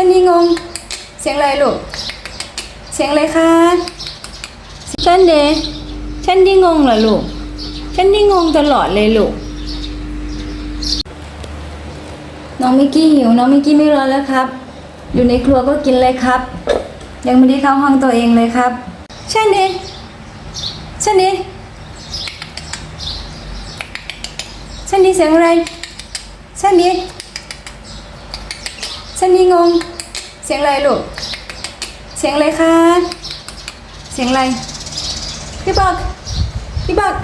ฉันนี่งง เสียงอะไรลูก เสียงอะไรคะฉันเดฉันนี่งงเหรอลูกฉันนี่งงตลอดเลยลูก น้องมิกกี้หิว น้องมิกกี้ไม่รอแล้วครับ อยู่ในครัวก็กินเลยครับ ยังไม่ได้เข้าห้องตัวเองเลยครับฉันเดฉันเดฉันดีเสียงอะไรฉันดี ฉันดีงง เสียงอะไรลูก เสียงอะไรคะ เสียงอะไร พี่บอก พี่บอก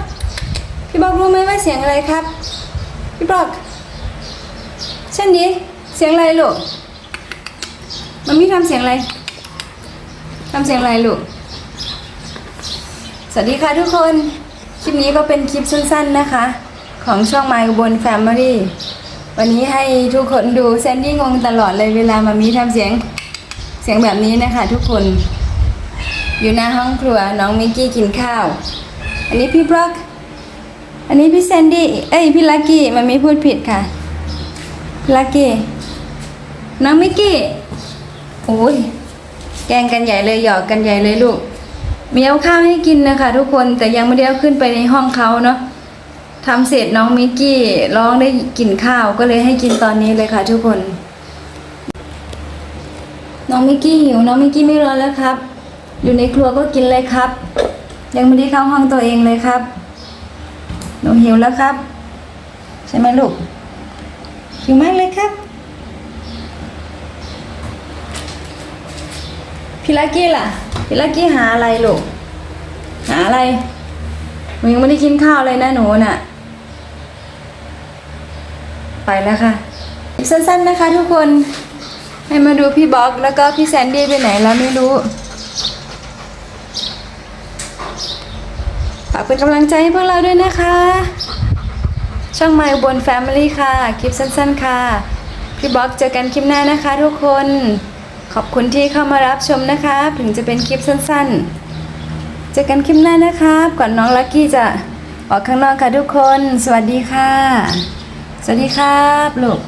พี่บอกรู้ไหมว่าเสียงอะไรครับ พี่บอกฉันดีเสียงอะไรลูก มันมีทำเสียงอะไรทำเสียงอะไรลูก สวัสดีค่ะทุกคน คลิปนี้ก็เป็นคลิปสั้นๆนะคะ ของช่อง My อุบล Family วันนี้ให้ทุกคนดูแซนดี้งงตลอดเลยเวลามามีทำเสียงเสียงแบบนี้นะคะ ทุกคน อยู่หน้าห้องครัวน้องมิกกี้กินข้าว อันนี้พี่บล็อก อันนี้พี่แซนดี้เอ้ยพี่ลักกี้มันม่พูดผิดค่ะลักกี้น้องมิกกี้โอ้ยแกงกันใหญ่เลยหยอกกันใหญ่เลยลูกมีเอาข้าวให้กินนะคะ ทุกคนแต่ยังไม่ได้เอาขึ้นไปในห้องเขาเนาะ ทำเสร็จน้องมิกกี้ร้องได้กินข้าวก็เลยให้กินตอนนี้เลยค่ะ ทุกคน น้องมิกกี้หิวน้องมิกกี้ไม่รอแล้วครับ อยู่ในครัวก็กินเลยครับ ยังไม่ได้เข้าห้องตัวเองเลยครับ หนูหิวแล้วครับ ใช่ไหมลูกหิวมากเลยครับ พี่ลักกี้ล่ะพี่ลักกี้หาอะไรลูกหาอะไรหนูยังไม่ได้กินข้าวเลยนะหนูน่ะ ไปแล้วค่ะสั้นๆนะคะทุกคนให้มาดูพี่บ็อกแล้วก็พี่แซนดี้ไปไหนแล้วไม่รู้ฝากเป็นกำลังใจให้พวกเราด้วยนะคะ ช่อง My อุบน Family ค่ะ คลิปสั้นๆค่ะ พี่บ็อกเจอกันคลิปหน้านะคะทุกคน ขอบคุณที่เข้ามารับชมนะคะ ถึงจะเป็นคลิปสั้นๆ เจอกันคลิปหน้านะครับก่อนน้องลักกี้จะออกข้างนอกค่ะทุกคน สวัสดีค่ะ สวัสดีครับลูก